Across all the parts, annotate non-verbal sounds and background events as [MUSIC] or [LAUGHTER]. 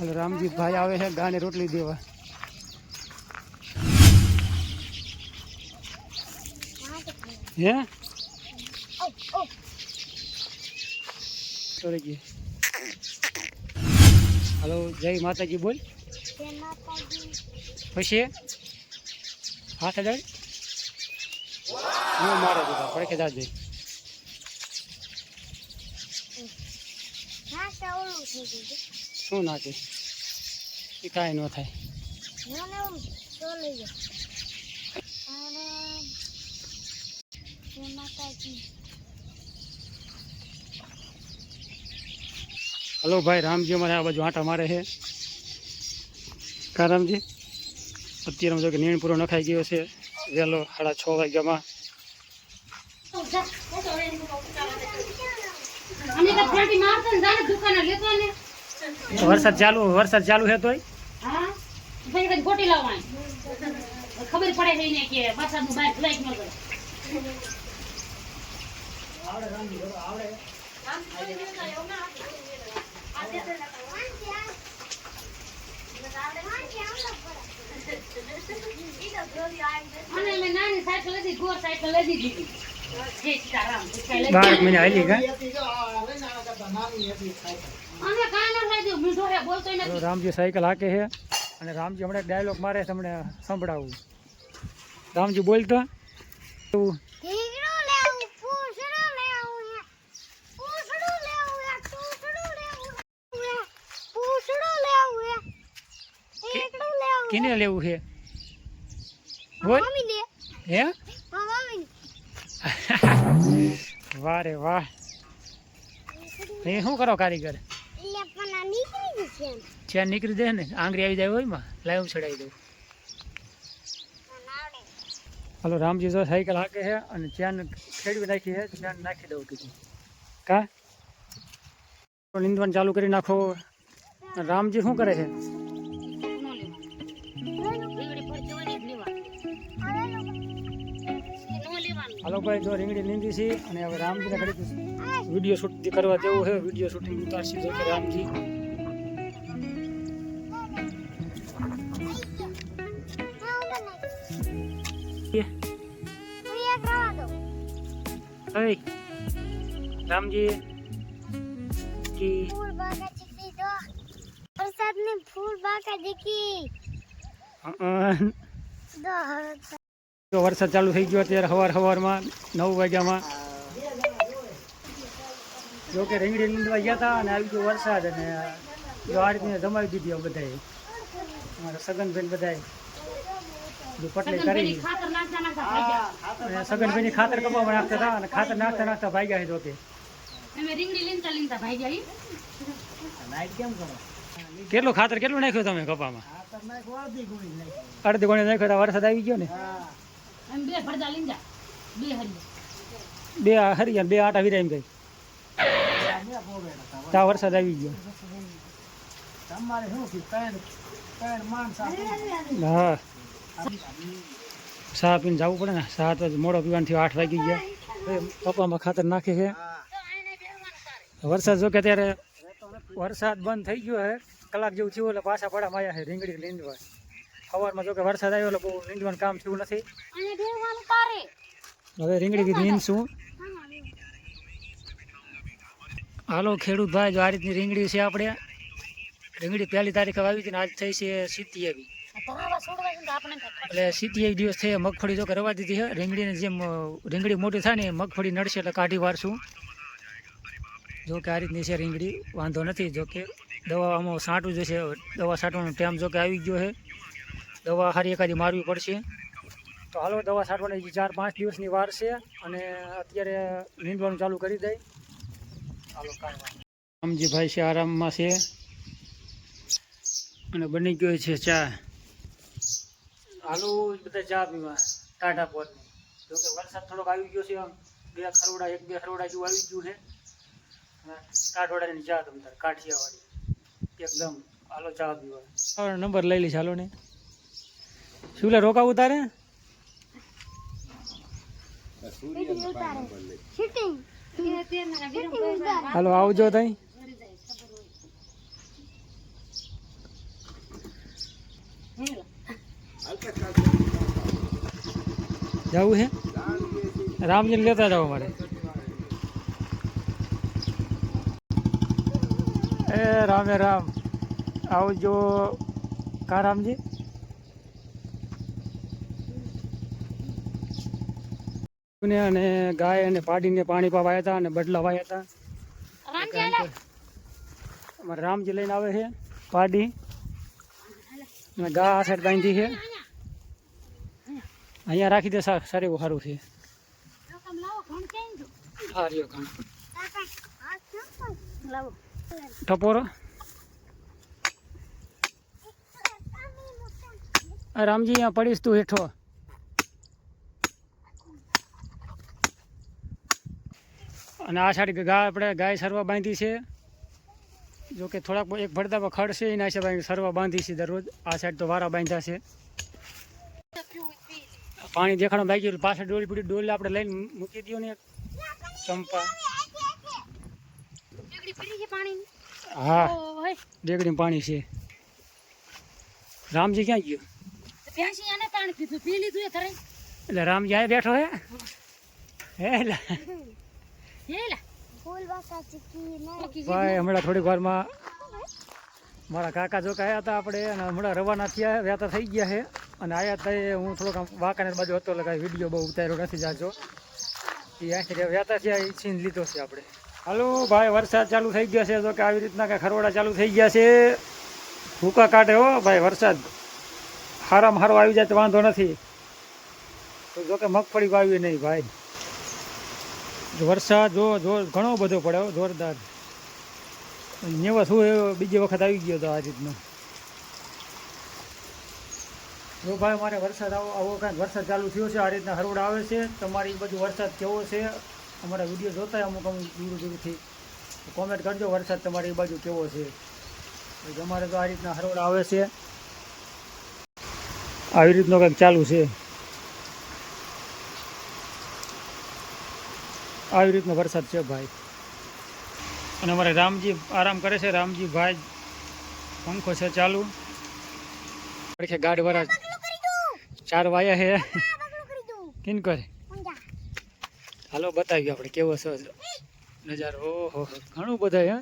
ઓલો રામજીભાઈ આવે છે ગાને રોટલી દેવા. હે? સોરી હલો, જય માતાજી બોલ. પછી? હાથ અડાડ હું મારે દીધા, પડખે દાદે શું નાખે એ કાંઈ ન થાય. હલો ભાઈ રામજી અમારે આ બાજુ આંટા મારે છે. કા રામજી? અત્યારે જો કે નીણ પૂરો નખાઈ ગયો છે. વહેલો સાડા છ વાગ્યામાં. અમે તો ફાટી મારતો ને જાને દુકાને લેતો ને. વરસાદ ચાલુ વરસાદ ચાલુ તોય? હા? કઈ ગોટી લાવવાની ખબર પડે છે કે વરસાદનું બહાર ફ્લાઇટ ન કરે. બાર મહિને હાલી કા? રામજી સાયકલ હાકે છે અને રામજી હમણાં ડાયલોગ મારે છે તમને સંભળાવું. રામજી બોલતો એવું ઢીંગલું લેવું, પૂંછડું લેવું હે. પૂંછડું લેવું હે, ટૂંસડું લેવું હે. પૂંછડું લેવું હે. ઢીંગલું લેવું હે. કિને લેવું છે બોલ. હે? [LAUGHS] વાહ. રે વાહ એ શું કરો કારીગર લે, પણ આ નીકળી જશે એમ. ચેન નીકળી જાય ને, આંગળી આવી જાય હોય લાઈવ ચડાવી દઉં હાલો, રામજી તો સાયકલ હાકે છે અને ચેન ખેડવી નાખી છે ચેન નાખી દઉં કીધું. કા? નીંદવાનું ચાલુ કરી નાખો. રામજી શું કરે છે? હાલો ભાઈ, જો રીંગડી લીંદી છે અને હવે રામજીને ઘડીક વીડિયો શૂટ કરવા જેવું છે. વીડિયો શૂટિંગ ઉતારશી રામજી. ઓય, રામજી ફૂલ બાગા ચીકી દો. વરસાદને ફૂલ બાગા દીકી અ, દો. જો વરસાદ ચાલુ થઈ ગયો અત્યારે સવાર સવારમાં નવ વાગ્યામાં જો કે રીંગડી લીંદવા ગયા હતા અને આવી ગયો વરસાદ અને જો આ રીતને જમાવી દીધી બધાએ અમારા સગનભાઈ બધાએ જો કરી સગનભાઈની ખાતર નાખતા નાખતા અને ખાતર નાખતા હતા અને ખાતર નાખતા નાખતા ભાગ્યા છે જો કે અમે રીંગણી લીંતા લીંતા ભાગ્યા ઈ. કેટલું ખાતર કેટલું નાખ્યું તમે કપામાં? અડધી ગોણી નાખ્યો. તો વરસાદ આવી ગયો ને? બે હરિયા. બે આ હરી બે આટા વિરાય એમ ગઈ ત્યાં વરસાદ આવી ગયો. હા. ચા પીને જવું પડે ને? સાત તો મોડો પીવાનું થયો, આઠ વાગી ગયા. પપ્પામાં ખાતર નાખે છે. વરસાદ જો કે ત્યારે વરસાદ બંધ થઈ ગયો છે કલાક જેવું થયું એટલે પાછા પડા માયા છે રીંગડી લીંદવા સવારમાં જો કે વરસાદ આવ્યો એટલે બહુ લીંદવાનું કામ થયું નથી. હવે રીંગડી લીંદશું હાલો, ખેડૂત ભાઈ, જો આ રીતની રીંગણી છે આપણે રીંગડી પહેલી તારીખે આવી હતી ને આજ થઈ છે સીધી તરાવા છોડવા સીટી એટલે સિત્યાવી દિવસ થઈ મગફળી જો કરવા રવા દીધી છે, રીંગણીને જેમ રીંગડી મોટી થાય ને મગફળી નડશે એટલે કાઢી વારશું. જો કે આ રીતની છે રીંગણી, વાંધો નથી. જો કે દવા આમાં સાંટવું જશે દવા છાંટવાનો ટાઈમ જો કે આવી ગયો છે. દવા સારી એકાદી મારવી પડશે. તો હાલો, દવા છાંટવાની ચાર પાંચ દિવસની વાર છે અને અત્યારે નીંદવાનું ચાલુ કરી દઈ. હાલો રામજીભાઈ છે, આરામમાં છે. અને બની ગયો છે ચા. હાલો બધા ચા પીવા ટાટા પોતની જો કે વરસાદ થોડોક આવી ગયો છે આમ બે ખરોડા એક બે ખરોડા જેવું આવી ગયું છે. અને કાઠવાડાની ચા તમ તાર કાઠિયાવાડી. એકદમ હાલો ચા પીવા નંબર લઈ લઈશ હાલો ને. શું લે રોકાવું તારે? હાલો આવજો તઈ. જવું છે રામજીને લેતા જાવ મારે. એ રામે રામ આવજો કા રામજી? ને અને ગાય અને પાડીને પાણી પાવાયા હતા અને બદલા વાયા હતા. અમારે રામજી લઈને આવે છે પાડી. અને ગા આ સાઈડ બાંધી છે અહીંયા રાખી દે સારું એવું સારું છે ટપોરો. રામજી અહીંયા પડીશ તું હેઠો. અને આ સાઈડ ગા આપણે ગાય સરવા બાંધી છે. જો કે થોડાક એક પર ખડ છે એના હિસાબે સરવા બાંધી છે દરરોજ. આ સાઈડ તો વારા બાંધ્યા છે. પાણી દેખાડો બાકી ગયું પાછળ ડોલી પડી ડોલી આપણે લઈને મૂકી દઈએ ને ચંપા. હા. ડેગડી પાણી છે. રામજી ક્યાં ગયો? એટલે રામજી આ બેઠો હે? ભાઈ હમણાં થોડીક વારમાં મારા કાકા જો આવ્યા હતા આપણે અને હમણાં રવાના થયા વ્યાતા થઈ ગયા છે. અને આવ્યા હતા એ હું થોડોક આમ વાંકાને બાજુ હતો એટલે કાંઈ વીડિયો બહુ ઉતાર્યો નથી જાજો. એ આખી વ્યાતા થયા એ છીન લીધો છે આપણે. હાલો ભાઈ વરસાદ ચાલુ થઈ ગયો છે. તો કે આવી રીતના કાંઈ ખરવડા ચાલુ થઈ ગયા છે. ભૂકા કાઢે હો ભાઈ વરસાદ. હારામાં હારો આવી જાય તો વાંધો નથી. તો જો કે મગફળી વાવી નહીં ભાઈ. વરસાદ જો જો ઘણો બધો પડે હો, જોરદાર. નેવા શું બીજી વખત આવી ગયો હતો આ રીતનો. જો ભાઈ, મારે વરસાદ આવો આવો કાંઈક વરસાદ ચાલુ થયો છે, આ રીતના હરોડ આવે છે, તમારી બાજુ વરસાદ કેવો છે, અમારા વીડિયો જોતા અમુક અમુક દૂર દૂરથી કોમેન્ટ કરજો વરસાદ તમારી બાજુ કેવો છે. અમારે તો આ રીતના હરોડ આવે છે. આવી રીતનો કંઈક ચાલુ છે. આવી રીતનો વરસાદ છે ભાઈ. અને અમારે રામજી આરામ કરે છે. રામજી ભાઈ પંખો છે ચાલુ. પડખે ગાઢ વરા ચાર વાયા કરી કિન કરે. હાલો બતાવ્યું આપણે કેવો છે નજારો. ઓહો ઘણું બધા હે.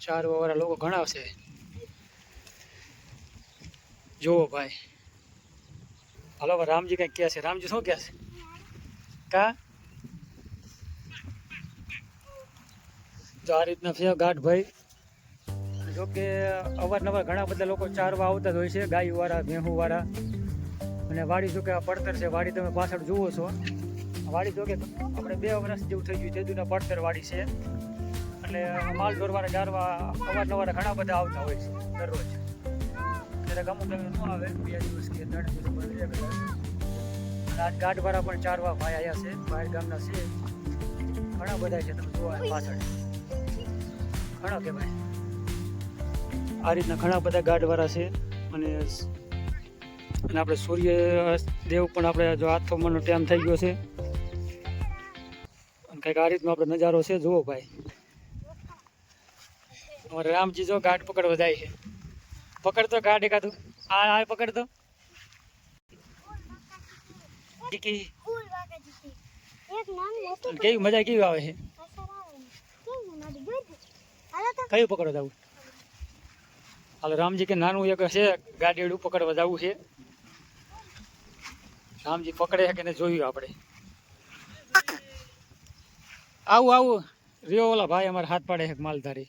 ચાર વાળા લોકો ઘણા છે. જુઓ ભાઈ. હાલો રામજી કંઈક કહે છે. રામજી શું કહે છે? કા? જો આ રીતના છે ગાઢ ભાઈ જો કે અવારનવાર ઘણા બધા લોકો ચારવા આવતા જ હોય છે, ગાયવાળા વાળા અને વાડી જો કે આ પડતર છે, વાડી તમે પાછળ જુઓ છો. વાડી જો કે આપણે બે વર્ષ જેવું થઈ ગયું તેદુના પડતર વાડી છે. એટલે માલ ઢોરવાળા ચારવા અવારનવાર ઘણા બધા આવતા હોય છે, દરરોજ. ક્યારેક અમુક તમે ન આવે, બે દિવસ કે ત્રણ દિવસ પર regular. આજ ગાઢવાળા પણ ચારવા ભાઈ આવ્યા છે, બહાર ગામના છે. ઘણા બધા છે, તમે જોવા પાછળ. ઘણા કહેવાય. આ રીતના ઘણા બધા ગાઢવાળા છે અને અને આપણે સૂર્ય, દેવ પણ આપણે જો આથમવાનો ટાઈમ થઈ ગયો છે. અને કંઈક આ રીતનો આપણે નજારો છે, જુઓ ભાઈ. અમારે રામજી જો ગાઢ પકડવા જાય છે. પકડતો ગાઢ એકાદું. આ આ પકડતો કેવી મજા કેવી આવે છે? કયું પકડવા જવું? હાલો રામજી કે નાનું એક છે ગાડીડું પકડવા જવું છે. રામજી પકડે છે કે નહીં જોયું આપણે. આવું આવું. રહ્યો ઓલા ભાઈ અમારે હાથ પાડે છે માલધારી.